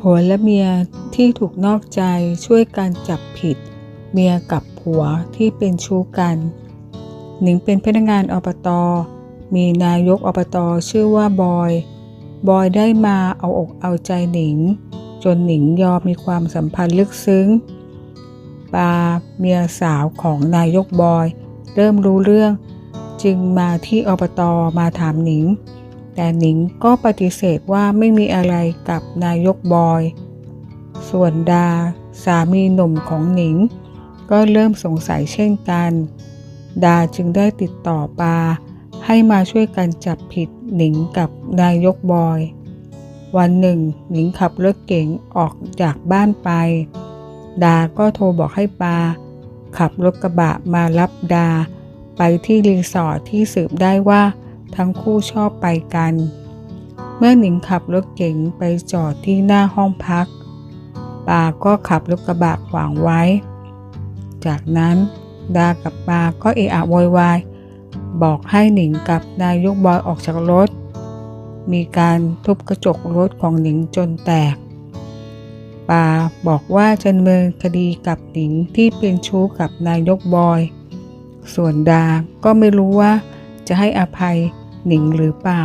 ผัวและเมียที่ถูกนอกใจช่วยกันจับผิด เมียกับผัวที่เป็นชู้กัน หนิงเป็นพนักงานอบต มีนายกอบตชื่อว่าบอย บอยได้มาเอาอกเอาใจหนิง จนหนิงยอมมีความสัมพันธ์ลึกซึ้ง ปาเมียสาวของนายกบอย เริ่มรู้เรื่อง จึงมาที่อบตมาถามหนิง แต่หนิงก็ปฏิเสธว่าไม่มีอะไรกับนายกบอย ส่วนดา สามีหนุ่มของหนิง ก็เริ่มสงสัยเช่นกัน ดาจึงได้ติดต่อปา ให้มาช่วยกันจับผิดหนิงกับนายกบอย วันหนึ่ง หนิงขับรถเก๋งออกจากบ้านไป ดาก็โทรบอกให้ปา ขับรถกระบะมารับดา ไปที่รีสอร์ทที่สืบได้ว่า ทั้งคู่ชอบไปกัน เมื่อหนิงขับรถเก๋งไปจอดที่หน้าห้องพักปาก็ขับรถกระบะขวางไว้ จากนั้นดากับปาก็เอะอะโวยวายบอกให้หนิงกับนายยกบอยออกจากรถ มีการทุบกระจกรถของหนิงจนแตก ปาบอกว่าจะเนินคดีกับหนิงที่เป็นชู้กับนายยกบอย ส่วนดาก็ไม่รู้ว่าจะให้อภัย หนิงหรือเปล่า